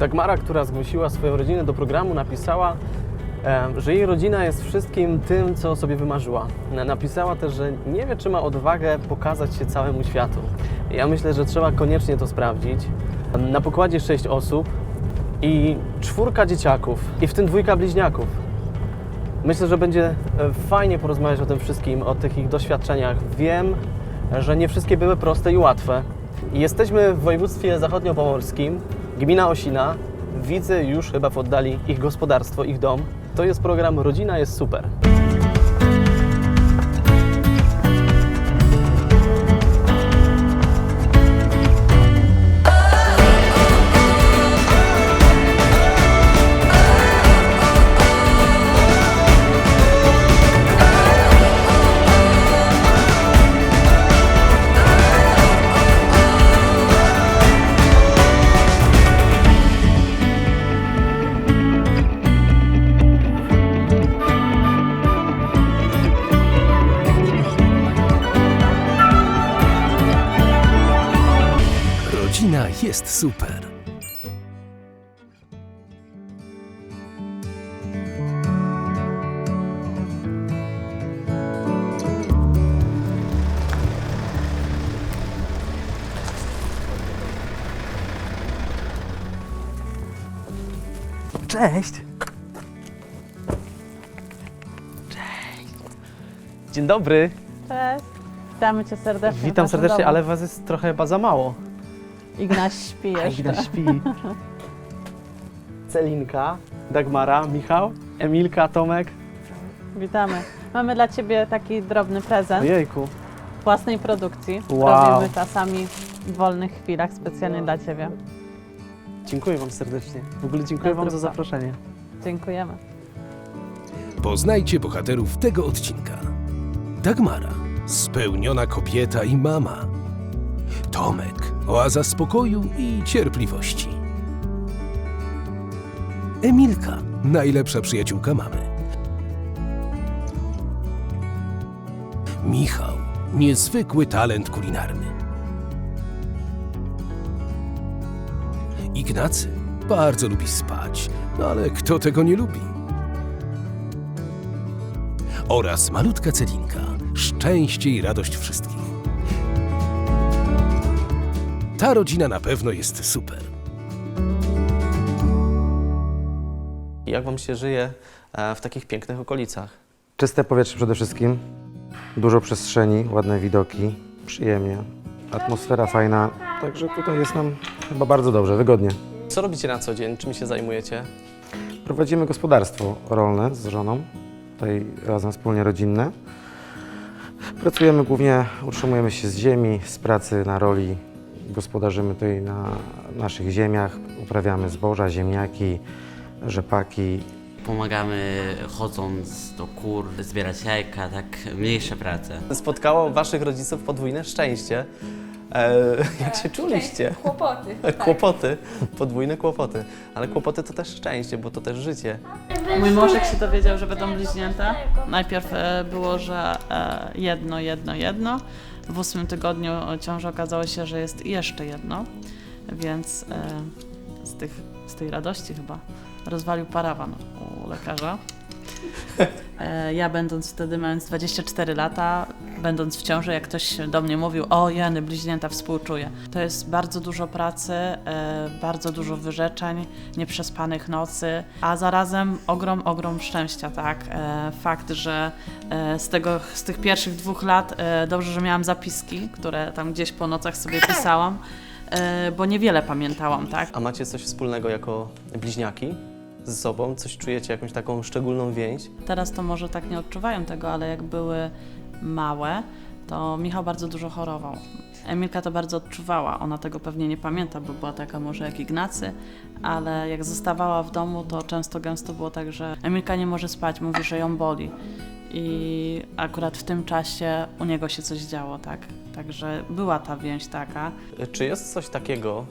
Dagmara, która zgłosiła swoją rodzinę do programu, napisała, że jej rodzina jest wszystkim tym, co sobie wymarzyła. Na- Napisała też, że nie wie, czy ma odwagę pokazać się całemu światu. Ja myślę, że trzeba koniecznie to sprawdzić. Na pokładzie sześć osób i czwórka dzieciaków, i w tym dwójka bliźniaków. Myślę, że będzie e, fajnie porozmawiać o tym wszystkim, o tych ich doświadczeniach. Wiem, że nie wszystkie były proste i łatwe. Jesteśmy w województwie zachodniopomorskim, gmina Osina. Widzę już chyba w oddali ich gospodarstwo, ich dom. To jest program Rodzina jest super. Cześć! Dzień dobry. Cześć. Witamy Cię serdecznie. Witam serdecznie, domu. ale was jest trochę chyba za mało. Ignaś śpi jeszcze. Igna śpi. Celinka, Dagmara, Michał, Emilka, Tomek. Witamy. Mamy dla Ciebie taki drobny prezent Ojejku. własnej produkcji. Wow. Robimy czasami w wolnych chwilach specjalnie dla Ciebie. Dziękuję wam serdecznie. W ogóle dziękuję wam za zaproszenie. Dziękujemy. Poznajcie bohaterów tego odcinka. Dagmara, spełniona kobieta i mama. Tomek, oaza spokoju i cierpliwości. Emilka, najlepsza przyjaciółka mamy. Michał, niezwykły talent kulinarny. Ignacy bardzo lubi spać, no ale kto tego nie lubi? oraz malutka Celinka. Szczęście i radość wszystkich. Ta rodzina na pewno jest super. Jak wam się żyje e, w takich pięknych okolicach? Czyste powietrze przede wszystkim, dużo przestrzeni, ładne widoki, przyjemnie. Atmosfera fajna, także tutaj jest nam chyba bardzo dobrze, wygodnie. Co robicie na co dzień? Czym się zajmujecie? Prowadzimy gospodarstwo rolne z żoną, tutaj razem wspólnie rodzinne. Pracujemy głównie, utrzymujemy się z ziemi, z pracy na roli. Gospodarzymy tutaj na naszych ziemiach, uprawiamy zboża, ziemniaki, rzepaki, Pomagamy chodząc do kur, zbierać jajka, tak mniejsze prace. Spotkało waszych rodziców podwójne szczęście. E, jak się czuliście? Kłopoty. Kłopoty, podwójne kłopoty. Ale kłopoty to też szczęście, bo to też życie. Mój mąż jak się dowiedział, że będą bliźnięta, najpierw e, było, że e, jedno, jedno, jedno. W ósmym tygodniu ciąży okazało się, że jest jeszcze jedno, więc e, z, tych, z tej radości chyba rozwalił parawan u lekarza. E, Ja będąc wtedy mając 24 lata, będąc w ciąży, jak ktoś do mnie mówił, o jeny, bliźnięta współczuję. To jest bardzo dużo pracy, e, bardzo dużo wyrzeczeń, nieprzespanych nocy, a zarazem ogrom, ogrom szczęścia, tak. E, Fakt, że z, tego, z tych pierwszych dwóch lat dobrze, że miałam zapiski, które tam gdzieś po nocach sobie pisałam, bo niewiele pamiętałam, tak. A macie coś wspólnego jako bliźniaki ze sobą? Coś czujecie, jakąś taką szczególną więź? Teraz to może tak nie odczuwają tego, ale jak były małe, to Michał bardzo dużo chorował. Emilka to bardzo odczuwała. Ona tego pewnie nie pamięta, bo była taka może jak Ignacy, ale jak zostawała w domu, to często gęsto było tak, że Emilka nie może spać, mówi, że ją boli. I akurat w tym czasie u niego się coś działo, tak? Także była ta więź taka. Czy jest coś takiego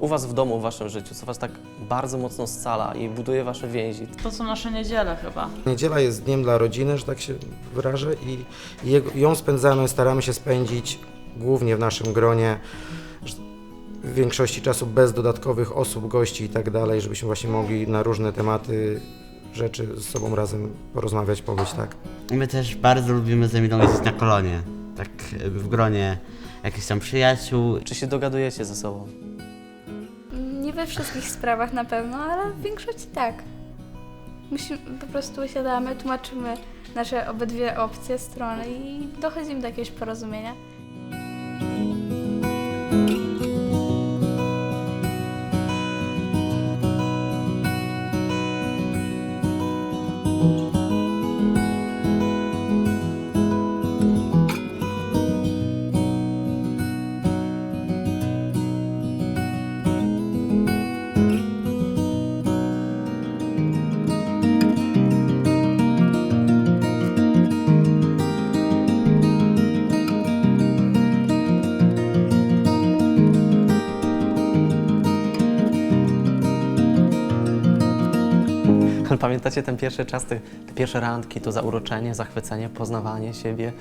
u was w domu, w waszym życiu, co was tak bardzo mocno scala i buduje wasze więzi? To są nasze niedziele chyba. Niedziela jest dniem dla rodziny, że tak się wyrażę, i jego, ją spędzamy, staramy się spędzić głównie w naszym gronie. W większości czasu bez dodatkowych osób, gości i tak dalej, żebyśmy właśnie mogli na różne tematy, rzeczy z sobą razem porozmawiać, pobyć, tak. My też bardzo lubimy z Emilą jeździć na kolonie. Tak w gronie jakichś tam przyjaciół. Czy się dogadujecie ze sobą? We wszystkich sprawach na pewno, ale w większości tak. Musimy, po prostu usiadamy, tłumaczymy nasze obydwie opcje, strony i dochodzimy do jakiegoś porozumienia. Pamiętacie ten pierwszy czas, te, te pierwsze randki, to zauroczenie, zachwycenie, poznawanie siebie,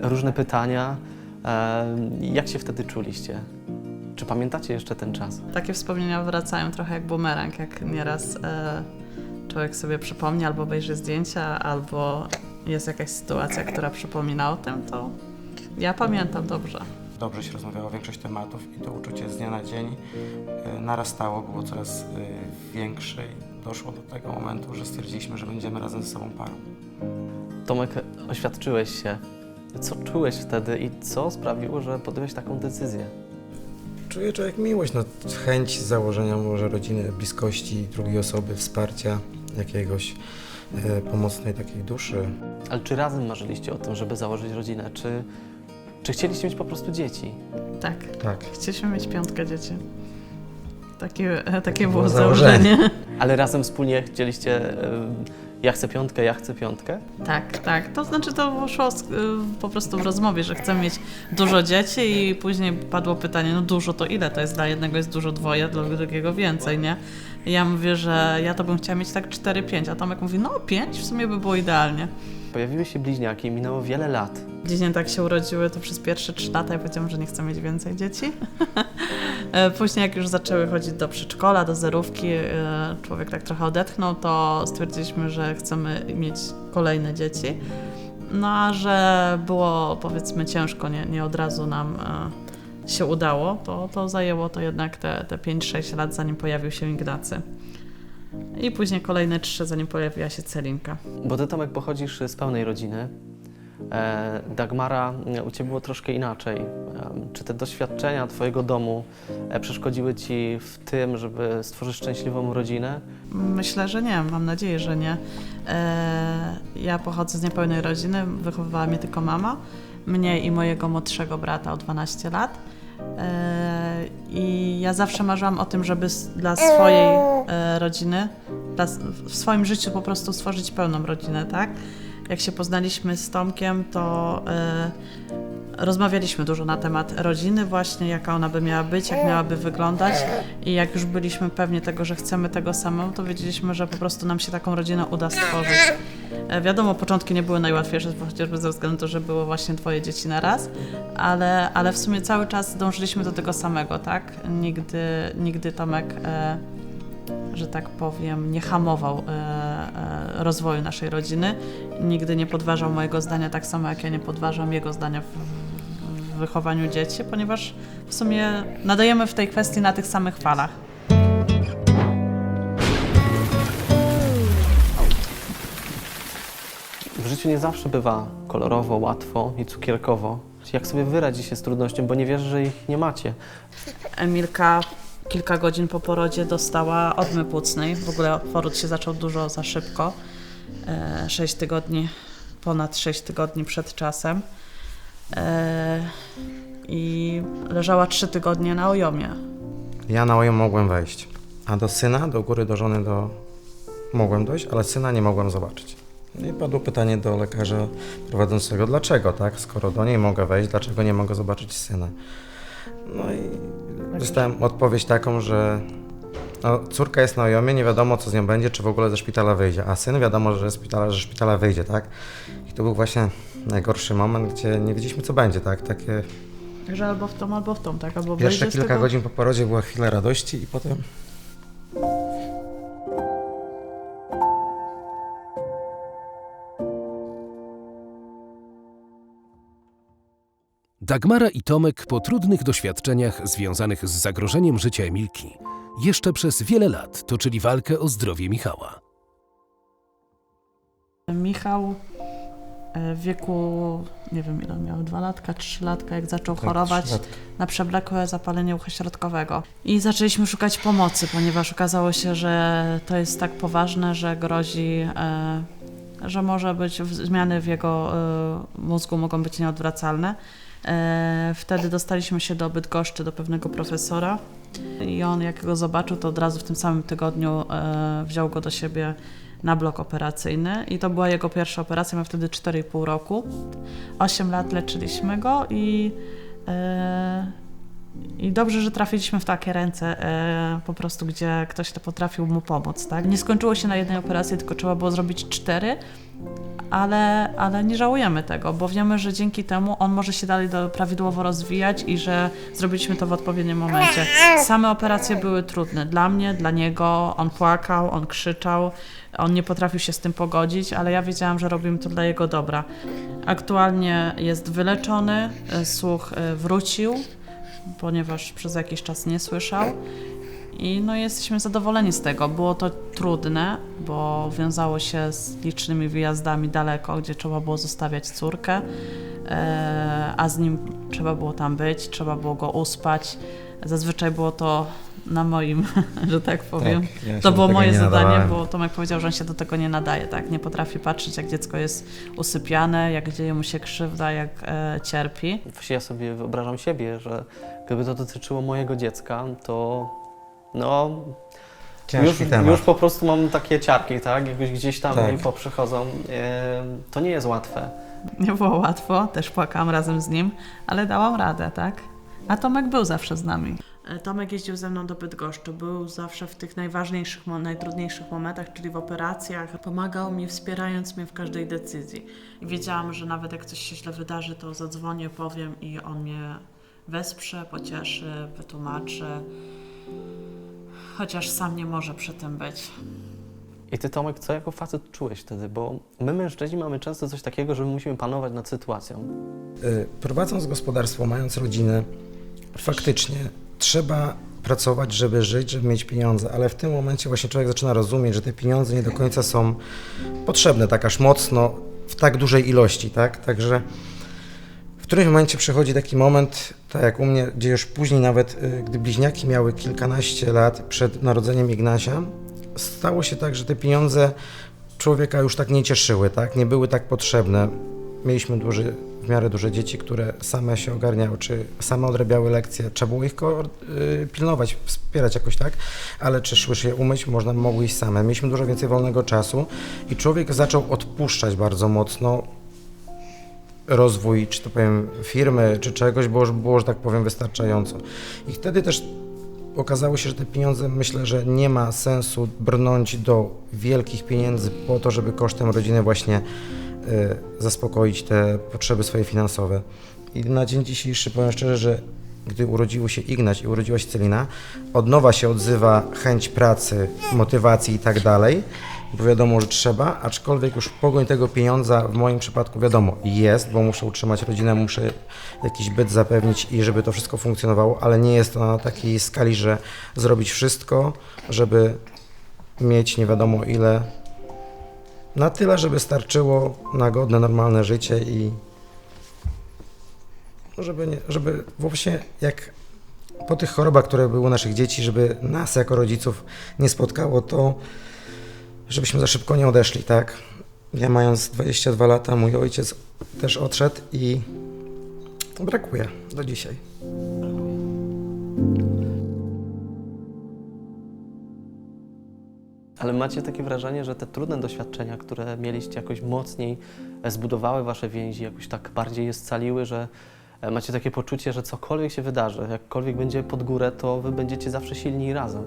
różne pytania. E, jak się wtedy czuliście? Czy pamiętacie jeszcze ten czas? Takie wspomnienia wracają trochę jak bumerang, jak nieraz e, człowiek sobie przypomni albo obejrzy zdjęcia, albo jest jakaś sytuacja, która przypomina o tym, to ja pamiętam dobrze. Dobrze się rozmawiało większość tematów i to uczucie z dnia na dzień e, narastało, było coraz e, większe i doszło do tego momentu, że stwierdziliśmy, że będziemy razem ze sobą parą. Tomek, oświadczyłeś się. Co czułeś wtedy i co sprawiło, że podjąłeś taką decyzję? Czuje człowiek miłość, no, chęć założenia może rodziny, bliskości drugiej osoby, wsparcia jakiegoś, e, pomocnej takiej duszy. Ale czy razem marzyliście o tym, żeby założyć rodzinę? Czy, czy chcieliście mieć po prostu dzieci? Tak, Tak. chcieliśmy mieć piątkę dzieci. Takie, takie Było było założenie. założenie. Ale razem wspólnie chcieliście, ja chcę piątkę, ja chcę piątkę? Tak, tak. To znaczy to szło z, y, po prostu w rozmowie, że chcemy mieć dużo dzieci i później padło pytanie, no dużo to ile? To jest dla jednego jest dużo dwoje, dla drugiego więcej, nie? I ja mówię, że ja to bym chciała mieć tak 4-5, a Tomek mówi, no 5 w sumie by było idealnie. Pojawiły się bliźniaki, minęło wiele lat. Dzieci tak się urodziły, to przez pierwsze 3 lata ja powiedziałam, że nie chcę mieć więcej dzieci. E, Później jak już zaczęły chodzić do przedszkola, do zerówki, e, człowiek tak trochę odetchnął, to stwierdziliśmy, że chcemy mieć kolejne dzieci. No a że było powiedzmy ciężko, nie, nie od razu nam e, się udało, to, to zajęło to jednak te, te 5-6 lat, zanim pojawił się Ignacy. I później kolejne 3, zanim pojawiła się Celinka. Bo ty, Tomek, pochodzisz z pełnej rodziny. E, Dagmara, e, u ciebie było troszkę inaczej. E, Czy te doświadczenia twojego domu e, przeszkodziły ci w tym, żeby stworzyć szczęśliwą rodzinę? Myślę, że nie. Mam nadzieję, że nie. E, ja pochodzę z niepełnej rodziny. Wychowywała mnie tylko mama. Mnie i mojego młodszego brata o 12 lat. E, I ja zawsze marzyłam o tym, żeby dla swojej e, rodziny, dla, w swoim życiu po prostu stworzyć pełną rodzinę, tak? Jak się poznaliśmy z Tomkiem, to e, rozmawialiśmy dużo na temat rodziny, właśnie jaka ona by miała być, jak miałaby wyglądać. I jak już byliśmy pewni tego, że chcemy tego samego, to wiedzieliśmy, że po prostu nam się taką rodzinę uda stworzyć. E, Wiadomo, początki nie były najłatwiejsze, chociażby ze względu na to, że było właśnie dwoje dzieci na raz, ale, ale w sumie cały czas dążyliśmy do tego samego, tak? Nigdy, nigdy Tomek, e, że tak powiem, nie hamował e, e, rozwoju naszej rodziny. Nigdy nie podważał mojego zdania tak samo, jak ja nie podważam jego zdania w wychowaniu dzieci, ponieważ w sumie nadajemy w tej kwestii na tych samych falach. Życiu nie zawsze bywa kolorowo, łatwo i cukierkowo. Jak sobie wyradzi się z trudnością, bo nie wierzę, że ich nie macie. Emilka kilka godzin po porodzie dostała odmy płucnej. W ogóle poród się zaczął dużo za szybko. E, Sześć tygodni, ponad 6 tygodni przed czasem. E, I leżała 3 tygodnie na ojomie. Ja na ją mogłem wejść, a do syna, do góry, do żony, do... mogłem dojść, ale syna nie mogłem zobaczyć. No I padło pytanie do lekarza prowadzącego, dlaczego, tak? Skoro do niej mogę wejść, dlaczego nie mogę zobaczyć syna? No i dostałem odpowiedź taką, że no, córka jest na ojomie, nie wiadomo co z nią będzie, czy w ogóle ze szpitala wyjdzie, a syn wiadomo, że ze szpitala, że szpitala wyjdzie, tak? I to był właśnie najgorszy moment, gdzie nie wiedzieliśmy co będzie, tak? Takie Także albo w tą, albo w tą, tak? Albo Pierwsze kilka tego... godzin po porodzie była chwila radości i potem Dagmara i Tomek po trudnych doświadczeniach związanych z zagrożeniem życia Emilki jeszcze przez wiele lat toczyli walkę o zdrowie Michała. Michał e, w wieku, nie wiem ile miał, dwa latka, trzy latka, jak zaczął Tak, chorować na przewlekłe zapalenie ucha środkowego. I zaczęliśmy szukać pomocy, ponieważ okazało się, że to jest tak poważne, że grozi, e, że może być, zmiany w jego e, mózgu mogą być nieodwracalne. E, wtedy dostaliśmy się do Bydgoszczy, do pewnego profesora i on jak go zobaczył, to od razu w tym samym tygodniu e, wziął go do siebie na blok operacyjny i to była jego pierwsza operacja, miał wtedy 4,5 roku. 8 lat leczyliśmy go i, e, i dobrze, że trafiliśmy w takie ręce, e, po prostu gdzie ktoś to potrafił mu pomóc. Tak? Nie skończyło się na jednej operacji, tylko trzeba było zrobić cztery, ale, ale nie żałujemy tego, bo wiemy, że dzięki temu on może się dalej do, prawidłowo rozwijać i że zrobiliśmy to w odpowiednim momencie. Same operacje były trudne dla mnie, dla niego. On płakał, on krzyczał, on nie potrafił się z tym pogodzić, ale ja wiedziałam, że robimy to dla jego dobra. Aktualnie jest wyleczony, e, słuch e, wrócił, ponieważ przez jakiś czas nie słyszał. I no jesteśmy zadowoleni z tego. Było to trudne, bo wiązało się z licznymi wyjazdami daleko, gdzie trzeba było zostawiać córkę, e, a z nim trzeba było tam być, trzeba było go uspać. Zazwyczaj było to na moim, że tak powiem. Tak, ja to było moje nie zadanie, bo Tomek powiedział, że on się do tego nie nadaje, tak? Nie potrafi patrzeć, jak dziecko jest usypiane, jak dzieje mu się krzywda, jak e, cierpi. Właśnie ja sobie wyobrażam siebie, że gdyby to dotyczyło mojego dziecka, to no ciężki już, temat. już po prostu mam takie ciarki, tak? Jakoś gdzieś tam Tak. mi poprzychodzą. E, to nie jest łatwe. Nie było łatwo, też płakałam razem z nim, ale dałam radę, tak? A Tomek był zawsze z nami. Tomek jeździł ze mną do Bydgoszczy, był zawsze w tych najważniejszych, najtrudniejszych momentach, czyli w operacjach. Pomagał mi, wspierając mnie w każdej decyzji. I wiedziałam, że nawet jak coś się źle wydarzy, to zadzwonię, powiem i on mnie wesprze, pocieszy, wytłumaczy. Chociaż sam nie może przy tym być. I ty Tomek, co jako facet czułeś wtedy? Bo my mężczyźni mamy często coś takiego, że my musimy panować nad sytuacją. Y, Prowadząc gospodarstwo, mając rodzinę, faktycznie trzeba pracować, żeby żyć, żeby mieć pieniądze, ale w tym momencie właśnie człowiek zaczyna rozumieć, że te pieniądze nie do końca są potrzebne tak aż mocno, w tak dużej ilości, tak? Także w którymś momencie przychodzi taki moment, tak jak u mnie, gdzie już później nawet, y, gdy bliźniaki miały kilkanaście lat przed narodzeniem Ignasia, stało się tak, że te pieniądze człowieka już tak nie cieszyły, tak? Nie były tak potrzebne. Mieliśmy duży, w miarę duże dzieci, które same się ogarniały, czy same odrabiały lekcje. Trzeba było ich y, pilnować, wspierać jakoś tak, ale czy szły się umyć, można mogły iść same. Mieliśmy dużo więcej wolnego czasu i człowiek zaczął odpuszczać bardzo mocno rozwój, czy to powiem, firmy, czy czegoś, bo już było, że tak powiem, wystarczająco. I wtedy też okazało się, że te pieniądze, myślę, że nie ma sensu brnąć do wielkich pieniędzy po to, żeby kosztem rodziny właśnie zaspokoić te potrzeby swoje finansowe. I na dzień dzisiejszy powiem szczerze, że gdy urodził się Ignaś i urodziła się Celina, od nowa się odzywa chęć pracy, motywacji i tak dalej, bo wiadomo, że trzeba, aczkolwiek już pogoń tego pieniądza w moim przypadku wiadomo jest, bo muszę utrzymać rodzinę, muszę jakiś byt zapewnić i żeby to wszystko funkcjonowało, ale nie jest to na takiej skali, że zrobić wszystko, żeby mieć nie wiadomo ile, na tyle, żeby starczyło na godne, normalne życie i żeby, nie, żeby właśnie jak po tych chorobach, które były u naszych dzieci, żeby nas jako rodziców nie spotkało to, żebyśmy za szybko nie odeszli, tak? Ja mając 22 lata, mój ojciec też odszedł i brakuje do dzisiaj. Ale macie takie wrażenie, że te trudne doświadczenia, które mieliście jakoś mocniej e, zbudowały wasze więzi, jakoś tak bardziej je scaliły, że e, macie takie poczucie, że cokolwiek się wydarzy, jakkolwiek będzie pod górę, to wy będziecie zawsze silni razem.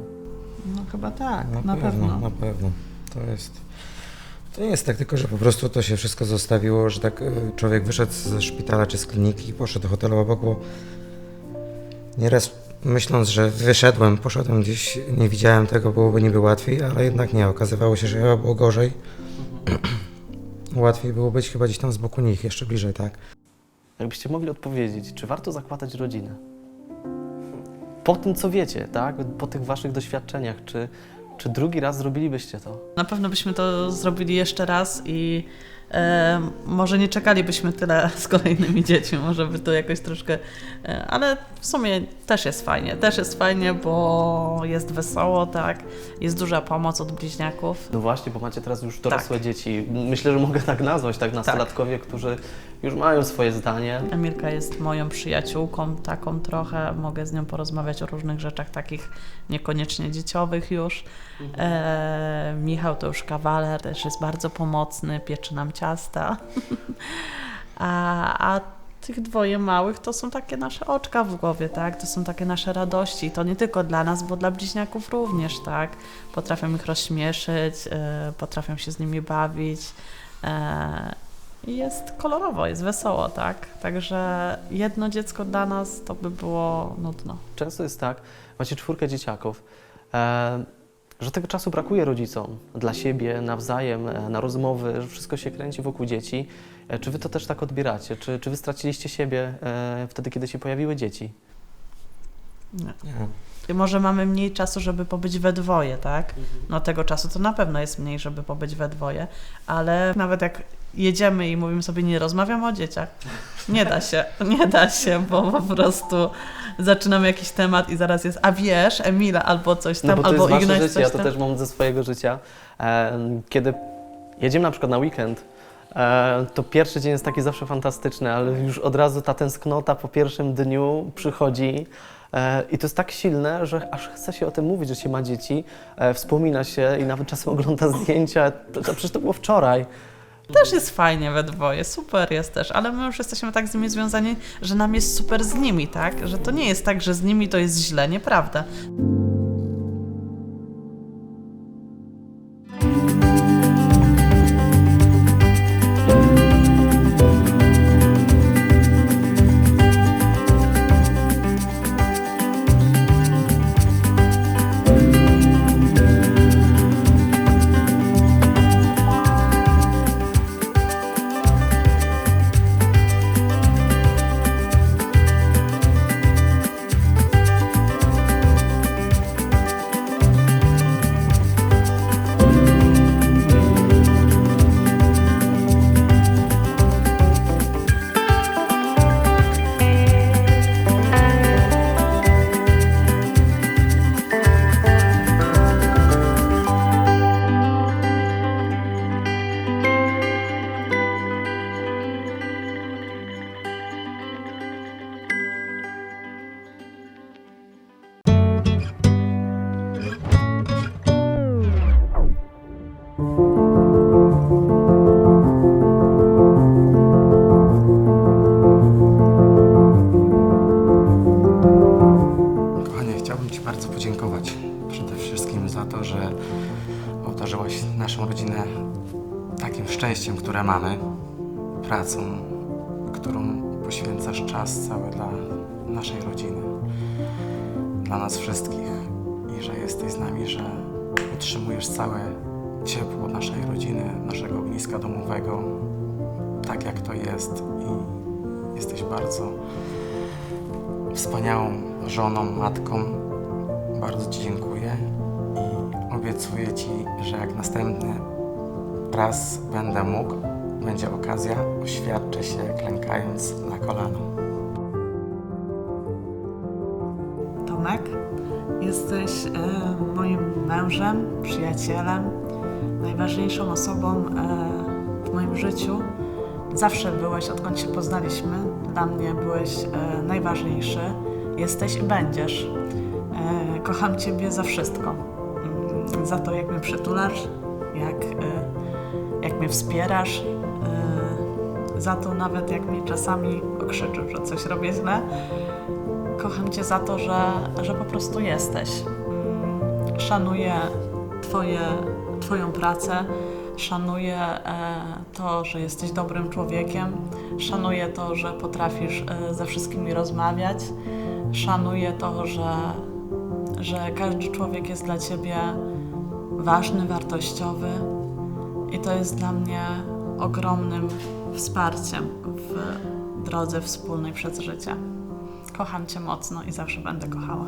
No chyba tak, na, pewno. Na pewno. To jest. To nie jest tak tylko, że po prostu to się wszystko zostawiło, że tak y, człowiek wyszedł ze szpitala czy z kliniki i poszedł do hotelu obok, bo Nieraz myśląc, że wyszedłem, poszedłem gdzieś, nie widziałem tego, byłoby niby łatwiej, ale jednak nie. Okazywało się, że chyba było gorzej. Łatwiej było być chyba gdzieś tam z boku nich, jeszcze bliżej, tak? Jakbyście mogli odpowiedzieć, czy warto zakładać rodzinę? Po tym, co wiecie, tak? Po tych waszych doświadczeniach, czy, czy drugi raz zrobilibyście to? Na pewno byśmy to zrobili jeszcze raz i e, może nie czekalibyśmy tyle z kolejnymi dziećmi, może by to jakoś troszkę. E, ale w sumie też jest fajnie. Też jest fajnie, bo jest wesoło, tak? Jest duża pomoc od bliźniaków. No właśnie, bo macie teraz już dorosłe dzieci. Myślę, że mogę tak nazwać, tak, nastolatkowie, którzy już mają swoje zdanie. Emilka jest moją przyjaciółką, taką trochę. Mogę z nią porozmawiać o różnych rzeczach takich niekoniecznie dzieciowych już. E, Michał to już kawaler, też jest bardzo pomocny, pieczy nam ciasta. a, a tych dwoje małych to są takie nasze oczka w głowie, tak? To są takie nasze radości. To nie tylko dla nas, bo dla bliźniaków również, tak? Potrafią ich rozśmieszyć, e, potrafią się z nimi bawić. E, jest kolorowo, jest wesoło, tak? Także jedno dziecko dla nas to by było nudno. Często jest tak, macie czwórkę dzieciaków, e, że tego czasu brakuje rodzicom dla siebie, nawzajem, e, na rozmowy, że wszystko się kręci wokół dzieci. E, czy wy to też tak odbieracie? Czy, czy wy straciliście siebie e, wtedy, kiedy się pojawiły dzieci? Nie. Nie. I może mamy mniej czasu, żeby pobyć we dwoje, tak? No tego czasu to na pewno jest mniej, żeby pobyć we dwoje, ale nawet jak jedziemy i mówimy sobie, nie rozmawiamy o dzieciach, nie da się, nie da się, bo po prostu zaczynamy jakiś temat i zaraz jest, a wiesz, Emila, albo coś tam, No bo to albo jest Ignaś życie, ja to też mam ze swojego życia. Kiedy jedziemy na przykład na weekend, e, to pierwszy dzień jest taki zawsze fantastyczny, ale już od razu ta tęsknota po pierwszym dniu przychodzi. E, I to jest tak silne, że aż chce się o tym mówić, że się ma dzieci, e, wspomina się i nawet czasem ogląda zdjęcia. Przecież to było wczoraj. Też jest fajnie we dwoje, super jest też, ale my już jesteśmy tak z nimi związani, że nam jest super z nimi, tak? Że to nie jest tak, że z nimi to jest źle, nieprawda. Naszej rodziny, naszego ogniska domowego, tak jak to jest i jesteś bardzo wspaniałą żoną, matką. Bardzo Ci dziękuję i obiecuję Ci, że jak następny raz będę mógł, będzie okazja, oświadczę się klękając na kolano. Tomek, jesteś e, moim mężem, przyjacielem, najważniejszą osobą e, w moim życiu. Zawsze byłeś, odkąd się poznaliśmy. Dla mnie byłeś e, najważniejszy. Jesteś i będziesz. E, kocham Ciebie za wszystko. Mm, Za to, jak mnie przytulasz, jak, jak mnie wspierasz. Za to nawet, jak mnie czasami okrzyczysz, że coś robię źle. Kocham Cię za to, że, że po prostu jesteś. Mm, Szanuję twoje, Twoją pracę, szanuję e, to, że jesteś dobrym człowiekiem, szanuję to, że potrafisz e, ze wszystkimi rozmawiać, Szanuję to, że, że każdy człowiek jest dla ciebie ważny, wartościowy i to jest dla mnie ogromnym wsparciem w drodze wspólnej przez życie. Kocham cię mocno i zawsze będę kochała.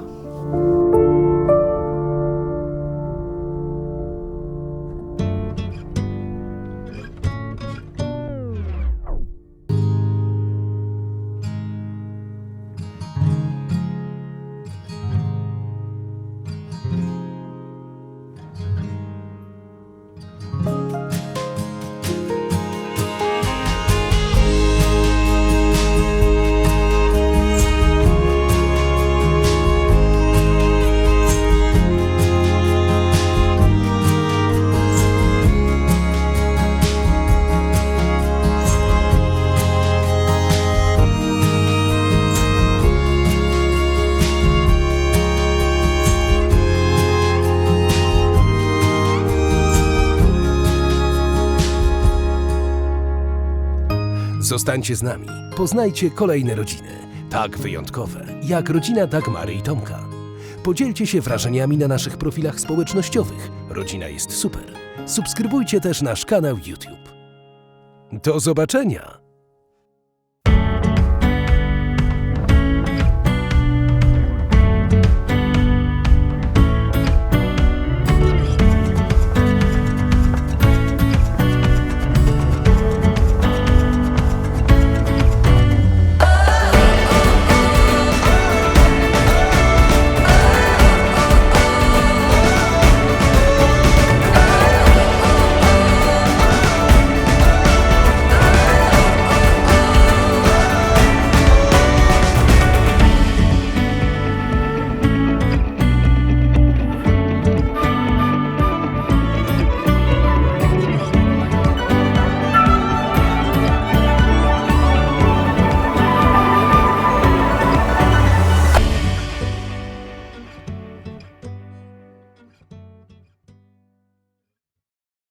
Zostańcie z nami. Poznajcie kolejne rodziny, tak wyjątkowe, jak rodzina Dagmary i Tomka. Podzielcie się wrażeniami na naszych profilach społecznościowych. Rodzina jest super. Subskrybujcie też nasz kanał YouTube. Do zobaczenia!